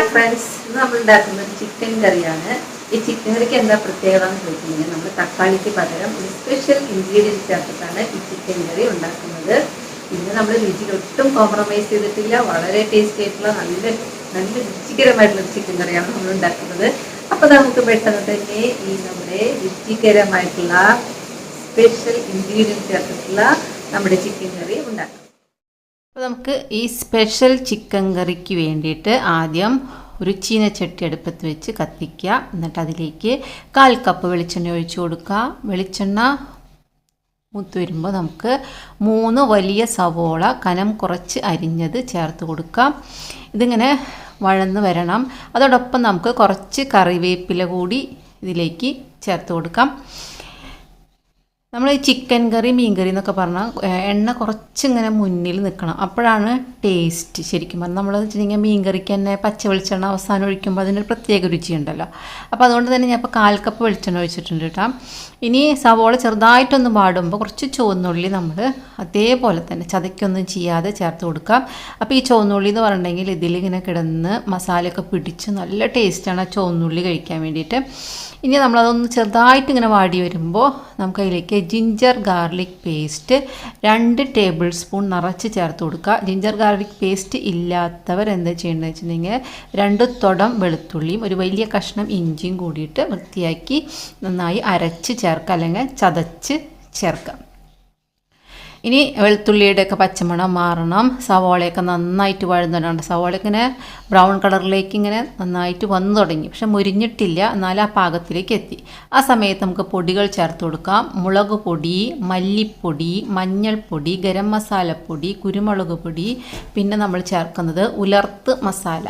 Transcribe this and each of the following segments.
Hi friends ഇന്ന് നമ്മൾ ഉണ്ടാക്കുന്നത് ചിക്കൻ കറിയാണ്. ഈ ചിക്കൻ കറിക്ക് എന്താ പ്രത്യേകത എന്ന് ചോദിച്ചിട്ടുണ്ടെങ്കിൽ നമ്മൾ തക്കാളിക്ക് പകരം ഒരു സ്പെഷ്യൽ ഇൻഗ്രീഡിയൻസ് ചേർത്തിട്ടാണ് ഈ ചിക്കൻ കറി ഉണ്ടാക്കുന്നത്. ഇന്ന് നമ്മൾ രുചിയിൽ ഒട്ടും കോംപ്രമൈസ് ചെയ്തിട്ടില്ല. വളരെ ടേസ്റ്റി ആയിട്ടുള്ള നല്ല നല്ല രുചികരമായിട്ടുള്ള ചിക്കൻ കറിയാണ് നമ്മൾ ഉണ്ടാക്കുന്നത്. അപ്പോൾ നമുക്ക് പെട്ടെന്ന് തന്നെ ഈ നമ്മുടെ രുചികരമായിട്ടുള്ള സ്പെഷ്യൽ ഇൻഗ്രീഡിയൻസ് ചേർത്തിട്ടുള്ള നമ്മുടെ ചിക്കൻ കറി ഉണ്ടാക്കാം. അപ്പോൾ നമുക്ക് ഈ സ്പെഷ്യൽ ചിക്കൻ കറിക്ക് വേണ്ടിയിട്ട് ആദ്യം ഒരു ചീനച്ചട്ടി അടുപ്പത്ത് വെച്ച് കത്തിക്കുക. എന്നിട്ട് അതിലേക്ക് കാൽ കപ്പ് വെളിച്ചെണ്ണ ഒഴിച്ചു കൊടുക്കുക. വെളിച്ചെണ്ണ മൂത്ത് വരുമ്പോൾ നമുക്ക് മൂന്ന് വലിയ സവോള കനം കുറച്ച് അരിഞ്ഞത് ചേർത്ത് കൊടുക്കാം. ഇതിങ്ങനെ വഴന്ന് വരണം. അതോടൊപ്പം നമുക്ക് കുറച്ച് കറിവേപ്പില കൂടി ഇതിലേക്ക് ചേർത്ത് കൊടുക്കാം. നമ്മൾ ഈ ചിക്കൻ കറി മീൻ കറി എന്നൊക്കെ പറഞ്ഞാൽ എണ്ണ കുറച്ചിങ്ങനെ മുന്നിൽ നിൽക്കണം അപ്പോഴാണ് ടേസ്റ്റ് ശരിക്കും പറഞ്ഞാൽ നമ്മൾ വെച്ചിട്ടുണ്ടെങ്കിൽ മീൻ കറിക്ക് തന്നെ പച്ച വെളിച്ചെണ്ണ അവസാനം ഒഴിക്കുമ്പോൾ അതിനൊരു പ്രത്യേക രുചിയുണ്ടല്ലോ അപ്പോൾ അതുകൊണ്ട് തന്നെ ഞാൻ ഇപ്പോൾ കാൽ കപ്പ് വെളിച്ചെണ്ണ ഒഴിച്ചിട്ടുണ്ട് കേട്ടോ. ഇനി സവോള ചെറുതായിട്ടൊന്ന് പാടുമ്പോൾ കുറച്ച് ചുവന്നുള്ളി നമ്മൾ അതേപോലെ തന്നെ ചതയ്ക്കൊന്നും ചെയ്യാതെ ചേർത്ത് കൊടുക്കാം അപ്പോൾ ഈ ചുവന്നുള്ളി എന്ന് പറഞ്ഞിട്ടുണ്ടെങ്കിൽ ഇതിലിങ്ങനെ കിടന്ന് മസാലയൊക്കെ പിടിച്ച് നല്ല ടേസ്റ്റാണ് ആ ചുവന്നുള്ളി കഴിക്കാൻ വേണ്ടിയിട്ട്. ഇനി നമ്മളതൊന്ന് ചെറുതായിട്ട് ഇങ്ങനെ വാടി വരുമ്പോൾ നമുക്ക് അതിലേക്ക് ജിഞ്ചർ ഗാർലിക് പേസ്റ്റ് രണ്ട് ടേബിൾ സ്പൂൺ നിറച്ച് ചേർത്ത് കൊടുക്കുക. ജിഞ്ചർ ഗാർലിക് പേസ്റ്റ് ഇല്ലാത്തവർ എന്താ ചെയ്യേണ്ടത് വെച്ചിട്ടുണ്ടെങ്കിൽ രണ്ട് തുടം വെളുത്തുള്ളിയും ഒരു വലിയ കഷ്ണം ഇഞ്ചിയും കൂടിയിട്ട് വൃത്തിയാക്കി നന്നായി അരച്ച് ചേർക്കുക അല്ലെങ്കിൽ ചതച്ച് ചേർക്കാം ഇനി വെളുത്തുള്ളിയുടെയൊക്കെ പച്ചമണം മാറണം. സവാളയൊക്കെ നന്നായിട്ട് വഴുന്നുണ്ട് സവാള ഇങ്ങനെ ബ്രൗൺ കളറിലേക്ക് ഇങ്ങനെ നന്നായിട്ട് വന്നു തുടങ്ങി. പക്ഷെ മുരിഞ്ഞിട്ടില്ല. എന്നാൽ ആ പാകത്തിലേക്ക് എത്തി. ആ സമയത്ത് നമുക്ക് പൊടികൾ ചേർത്ത് കൊടുക്കാം. മുളക് പൊടി മല്ലിപ്പൊടി മഞ്ഞൾപ്പൊടി ഗരം മസാലപ്പൊടി കുരുമുളക് പൊടി പിന്നെ നമ്മൾ ചേർക്കുന്നത് ഉലർത്ത് മസാല.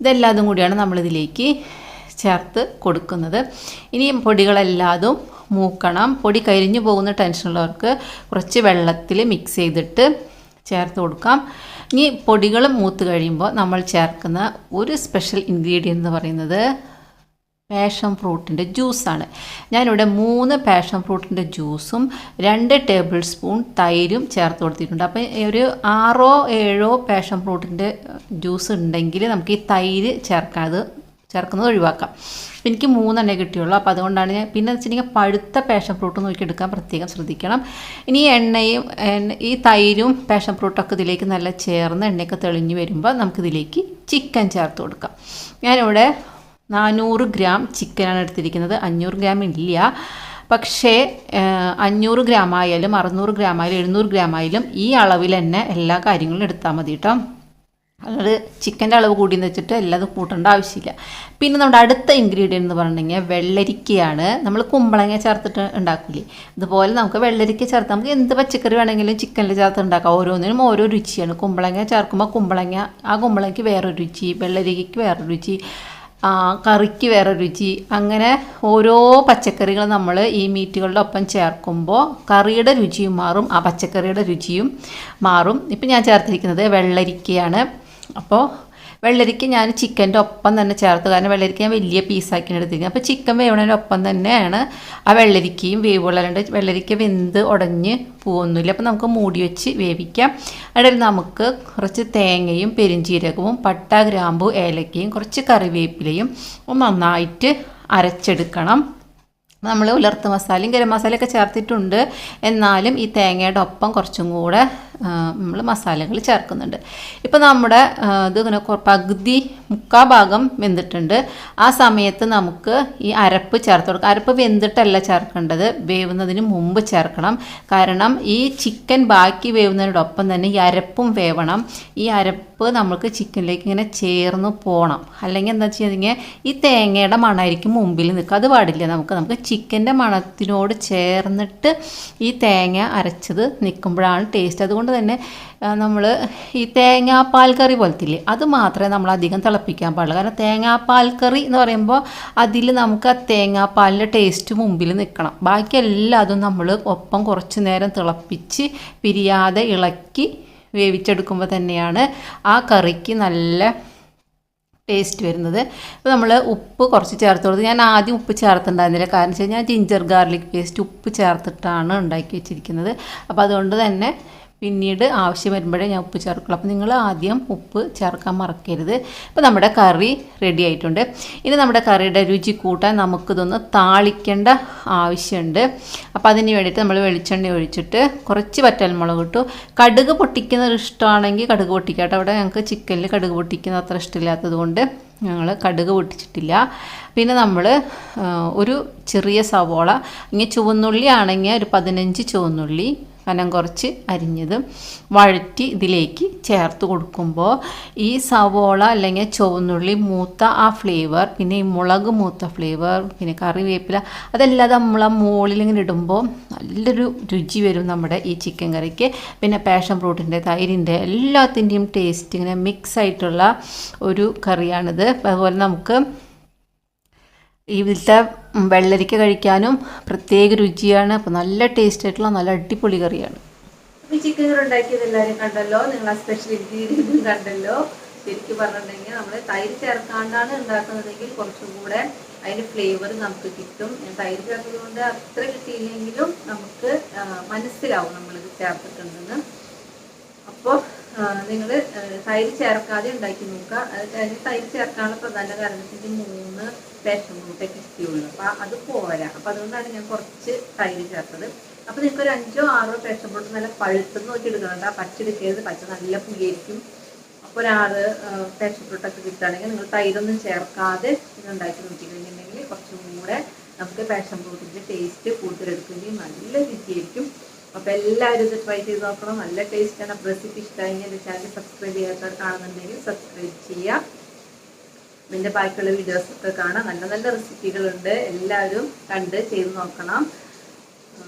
ഇതെല്ലാതും കൂടിയാണ് നമ്മളിതിലേക്ക് ചേർത്ത് കൊടുക്കുന്നത്. ഇനി പൊടികളെല്ലാതും മൂക്കണം. പൊടി കരിഞ്ഞു പോകുന്ന ടെൻഷനുള്ളവർക്ക് കുറച്ച് വെള്ളത്തിൽ മിക്സ് ചെയ്തിട്ട് ചേർത്ത് കൊടുക്കാം. ഇനി പൊടികൾ മൂത്ത് കഴിയുമ്പോൾ നമ്മൾ ചേർക്കുന്ന ഒരു സ്പെഷ്യൽ ഇൻഗ്രീഡിയന്റ് എന്ന് പറയുന്നത് പാഷൻ ഫ്രൂട്ടിന്റെ ജ്യൂസാണ് ഞാനിവിടെ മൂന്ന് പാഷൻ ഫ്രൂട്ടിന്റെ ജ്യൂസും രണ്ട് ടേബിൾ സ്പൂൺ തൈരും ചേർത്ത് കൊടുത്തിട്ടുണ്ട്. അപ്പോൾ ഒരു ആറോ ഏഴോ പാഷൻ ഫ്രൂട്ടിന്റെ ജ്യൂസ് ഉണ്ടെങ്കിൽ നമുക്ക് ഈ തൈര് ചേർക്കാം അത് ചേർക്കുന്നത് ഒഴിവാക്കാം. അപ്പം എനിക്ക് മൂന്നെണ്ണേ കിട്ടിയുള്ളൂ. അപ്പോൾ അതുകൊണ്ടാണ് ഞാൻ പിന്നെ വെച്ചിട്ടുണ്ടെങ്കിൽ പഴുത്ത പാഷൻ ഫ്രൂട്ട് നോക്കി എടുക്കാൻ പ്രത്യേകം ശ്രദ്ധിക്കണം. ഇനി എണ്ണയും എണ്ണ- ഈ തൈരും പാഷൻ ഫ്രൂട്ടൊക്കെ ഇതിലേക്ക് നല്ല ചേർന്ന് എണ്ണയൊക്കെ തെളിഞ്ഞു വരുമ്പോൾ നമുക്കിതിലേക്ക് ചിക്കൻ ചേർത്ത് കൊടുക്കാം. ഞാനിവിടെ നാനൂറ് ഗ്രാം ചിക്കനാണ് എടുത്തിരിക്കുന്നത്. അഞ്ഞൂറ് ഗ്രാം ഇല്ല. പക്ഷേ അഞ്ഞൂറ് ഗ്രാം ആയാലും അറുന്നൂറ് ഗ്രാം ആയാലും എഴുന്നൂറ് ഗ്രാം ആയാലും ഈ അളവിൽ തന്നെ എല്ലാ കാര്യങ്ങളും എടുത്താൽ മതി കേട്ടോ. അത് ചിക്കന്റെ അളവ് കൂടിയെന്ന് വെച്ചിട്ട് എല്ലാതും കൂട്ടേണ്ട ആവശ്യമില്ല. പിന്നെ നമ്മുടെ അടുത്ത ഇൻഗ്രീഡിയന്റ് എന്ന് പറഞ്ഞിട്ടുണ്ടെങ്കിൽ വെള്ളരിക്കയാണ്. നമ്മൾ കുമ്പളങ്ങ ചേർത്തിട്ട് ഉണ്ടാക്കില്ലേ ഇതുപോലെ നമുക്ക് വെള്ളരിക്ക ചേർത്ത് നമുക്ക് എന്ത് പച്ചക്കറി വേണമെങ്കിലും ചിക്കനിൽ ചേർത്ത് ഉണ്ടാക്കാം. ഓരോന്നിനും ഓരോ രുചിയാണ്. കുമ്പളങ്ങ ചേർക്കുമ്പോൾ കുമ്പളങ്ങ ആ കുമ്പളങ്ങയ്ക്ക് വേറൊരു രുചി വെള്ളരിക്കയ്ക്ക് വേറൊരു രുചി കറിക്ക് വേറെ രുചി അങ്ങനെ ഓരോ പച്ചക്കറികൾ നമ്മൾ ഈ മീറ്റുകളുടെ ഒപ്പം ചേർക്കുമ്പോൾ കറിയുടെ രുചിയും മാറും ആ പച്ചക്കറിയുടെ രുചിയും മാറും. ഇപ്പം ഞാൻ ചേർത്തിരിക്കുന്നത് വെള്ളരിക്കയാണ്. അപ്പോൾ വെള്ളരിക്ക ഞാൻ ചിക്കന്റെ ഒപ്പം തന്നെ ചേർത്ത്. കാരണം വെള്ളരിക്ക ഞാൻ വലിയ പീസാക്കിയാണ് എടുത്തിരിക്കുന്നത്. അപ്പോൾ ചിക്കൻ വേവണതിന്റെ ഒപ്പം തന്നെയാണ് ആ വെള്ളരിക്കയും വേവുള്ളതുകൊണ്ട് വെള്ളരിക്ക വെന്ത് ഉടഞ്ഞ് പോകുന്നില്ല അപ്പോൾ നമുക്ക് മൂടി വെച്ച് വേവിക്കാം. അതിൽ നമുക്ക് കുറച്ച് തേങ്ങയും പെരിഞ്ചീരകവും പട്ട ഗ്രാമ്പു ഏലക്കയും കുറച്ച് കറിവേപ്പിലയും നന്നായിട്ട് അരച്ചെടുക്കണം. നമ്മൾ ഉലർത്ത് മസാലയും ഗരം മസാലയൊക്കെ ചേർത്തിട്ടുണ്ട്. എന്നാലും ഈ തേങ്ങയുടെ ഒപ്പം കുറച്ചും കൂടെ നമ്മൾ മസാലകൾ ചേർക്കുന്നുണ്ട്. ഇപ്പോൾ നമ്മുടെ ആ, ഇത് ഇങ്ങനെ പകുതി മുക്കാ ഭാഗം വെന്തിട്ടുണ്ട്. ആ സമയത്ത് നമുക്ക് ഈ അരപ്പ് ചേർത്ത് കൊടുക്കാം അരപ്പ് വെന്തിട്ടല്ല ചേർക്കേണ്ടത്. വേവുന്നതിന് മുമ്പ് ചേർക്കണം. കാരണം ഈ ചിക്കൻ ബാക്കി വേവുന്നതിനോടൊപ്പം തന്നെ ഈ അരപ്പും വേവണം. ഈ അരപ്പ് നമുക്ക് ചിക്കനിലേക്ക് ഇങ്ങനെ ചേർന്ന് പോകണം അല്ലെങ്കിൽ എന്താ വെച്ച് കഴിഞ്ഞാൽ ഈ തേങ്ങയുടെ മണമായിരിക്കും മുമ്പിൽ നിൽക്കുക. അത് പാടില്ല. നമുക്ക് നമുക്ക് ചിക്കന്റെ മണത്തിനോട് ചേർന്നിട്ട് ഈ തേങ്ങ അരച്ചത് നിൽക്കുമ്പോഴാണ് ടേസ്റ്റ് അതുകൊണ്ട് തന്നെ നമ്മൾ ഈ തേങ്ങാപ്പാൽ കറി പോലത്തില്ലേ അത് മാത്രമേ നമ്മൾ അധികം തിളപ്പിക്കാൻ പാടുള്ളൂ. കാരണം തേങ്ങാപ്പാൽ കറി എന്ന് പറയുമ്പോൾ അതിൽ നമുക്ക് ആ തേങ്ങാപ്പാലിന്റെ ടേസ്റ്റ് മുമ്പിൽ നിൽക്കണം ബാക്കി എല്ലാതും നമ്മൾ ഒപ്പം കുറച്ച് നേരം തിളപ്പിച്ച് പിരിയാതെ ഇളക്കി വേവിച്ചെടുക്കുമ്പോൾ തന്നെയാണ് ആ കറിക്ക് നല്ല ടേസ്റ്റ് വരുന്നത്. ഇപ്പോൾ നമ്മൾ ഉപ്പ് കുറച്ച് ചേർത്ത് കൊടുത്ത് ഞാൻ ആദ്യം ഉപ്പ് ചേർത്തിട്ടുണ്ടായിരുന്നില്ല. കാരണം വെച്ച് കഴിഞ്ഞാൽ ജിഞ്ചർ ഗാർലിക് പേസ്റ്റ് ഉപ്പ് ചേർത്തിട്ടാണ് ഉണ്ടാക്കി വെച്ചിരിക്കുന്നത്. അപ്പോൾ അതുകൊണ്ട് തന്നെ പിന്നീട് ആവശ്യം വരുമ്പോഴേ ഞാൻ ഉപ്പ് ചേർക്കുള്ളൂ. അപ്പോൾ നിങ്ങൾ ആദ്യം ഉപ്പ് ചേർക്കാൻ മറക്കരുത്. ഇപ്പോൾ നമ്മുടെ കറി റെഡി ആയിട്ടുണ്ട്. ഇനി നമ്മുടെ കറിയുടെ രുചി കൂട്ടാൻ നമുക്കിതൊന്ന് താളിക്കേണ്ട ആവശ്യമുണ്ട്. അപ്പോൾ അതിന് വേണ്ടിയിട്ട് നമ്മൾ വെളിച്ചെണ്ണ ഒഴിച്ചിട്ട് കുറച്ച് വറ്റൽമുളക് ഇട്ടു. കടുക് പൊട്ടിക്കുന്നത് ഇഷ്ടമാണെങ്കിൽ കടുക് പൊട്ടിക്കാട്ടെ. അവിടെ ഞങ്ങൾക്ക് ചിക്കനിൽ കടുക് പൊട്ടിക്കുന്നത് അത്ര ഇഷ്ടമില്ലാത്തത് കൊണ്ട് ഞങ്ങൾ കടുക് പൊട്ടിച്ചിട്ടില്ല. പിന്നെ നമ്മൾ ഒരു ചെറിയ സവോള ഇങ്ങനെ ചുവന്നുള്ളി ആണെങ്കിൽ ഒരു പതിനഞ്ച് ചുവന്നുള്ളി കനം കുറച്ച് അരിഞ്ഞത് വഴറ്റി ഇതിലേക്ക് ചേർത്ത് കൊടുക്കുമ്പോൾ ഈ സവോള അല്ലെങ്കിൽ ചുവന്നുള്ളി മൂത്ത ആ ഫ്ലേവർ പിന്നെ ഈ മുളക് മൂത്ത ഫ്ലേവർ പിന്നെ കറിവേപ്പില അതെല്ലാം നമ്മൾ ആ മുകളിൽ ഇങ്ങനെ ഇടുമ്പോൾ നല്ലൊരു രുചി വരും നമ്മുടെ ഈ ചിക്കൻ കറിക്ക്. പിന്നെ പാഷൻ ഫ്രൂട്ടിന്റെ തൈരിന്റെ എല്ലാത്തിന്റെയും ടേസ്റ്റ് ഇങ്ങനെ മിക്സ് ആയിട്ടുള്ള ഒരു കറിയാണിത്. അതുപോലെ നമുക്ക് ഇതിലത്തെ വെള്ളരിക്ക കഴിക്കാനും പ്രത്യേക രുചിയാണ്. അപ്പോൾ നല്ല ടേസ്റ്റ് ആയിട്ടുള്ള നല്ല അടിപൊളി കറിയാണ്. ചിക്കൻ ഉണ്ടാക്കിയത് കണ്ടല്ലോ. നിങ്ങൾ ആ കണ്ടല്ലോ. ശരിക്കും പറഞ്ഞിട്ടുണ്ടെങ്കിൽ നമ്മൾ തൈര് ചേർക്കാണ്ടാണ് ഉണ്ടാക്കുന്നതെങ്കിൽ കുറച്ചും കൂടെ അതിന്റെ ഫ്ലേവർ നമുക്ക് കിട്ടും. തൈര് ചേർത്തത് കൊണ്ട് അത്ര കിട്ടിയില്ലെങ്കിലും നമുക്ക് മനസ്സിലാവും നമ്മളിത് ചേർത്തിട്ടുണ്ടെന്ന്. അപ്പോൾ നിങ്ങൾ തൈര് ചേർക്കാതെ ഉണ്ടാക്കി നോക്കുക. അത് അതിന് തൈര് ചേർക്കാനുള്ള പ്രധാന കാരണത്തിന് മൂന്ന് റേഷൻ ഫ്രൂട്ടേ ഇഷ്ടമുള്ളൂ അപ്പോൾ അത് പോരാ. അപ്പോൾ അതുകൊണ്ടാണ് ഞാൻ കുറച്ച് തൈര് ചേർത്തത്. അപ്പോൾ നിങ്ങൾക്ക് ഒരു അഞ്ചോ ആറോ റേഷൻ ഫ്രൂട്ട് നല്ല പഴുത്തെന്ന് നോക്കി എടുക്കണം ആ പച്ച എടുക്കരുത്. പച്ച നല്ല പുകയായിരിക്കും അപ്പോൾ ഒരാറ് പാഷൻ ഫ്രൂട്ടൊക്കെ കിട്ടുകയാണെങ്കിൽ നിങ്ങൾ തൈരൊന്നും ചേർക്കാതെ ഇത് ഉണ്ടാക്കി നോക്കി കഴിഞ്ഞിട്ടുണ്ടെങ്കിൽ കുറച്ചും കൂടെ നമുക്ക് പാഷൻ ഫ്രൂട്ടിന്റെ ടേസ്റ്റ് കൂടുതലെടുക്കുകയും നല്ല രുചിയായിരിക്കും. അപ്പോൾ എല്ലാവരും ഇത് ട്രൈ ചെയ്ത് നോക്കണം. നല്ല ടേസ്റ്റാണ് അപ്പോൾ റെസിപ്പി ഇഷ്ടമായി എന്റെ ചാനൽ സബ്സ്ക്രൈബ് ചെയ്യാത്തവർ കാണുന്നുണ്ടെങ്കിൽ സബ്സ്ക്രൈബ് ചെയ്യുക ഇതിന്റെ ബാക്കിയുള്ള വീഡിയോസ് ഒക്കെ കാണാം. നല്ല നല്ല റെസിപ്പികളുണ്ട് എല്ലാവരും കണ്ട് ചെയ്ത് നോക്കണം.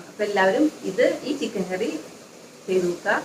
അപ്പോൾ എല്ലാവരും ഇത് ഈ ചിക്കൻ കറി ചെയ്ത് നോക്കുക.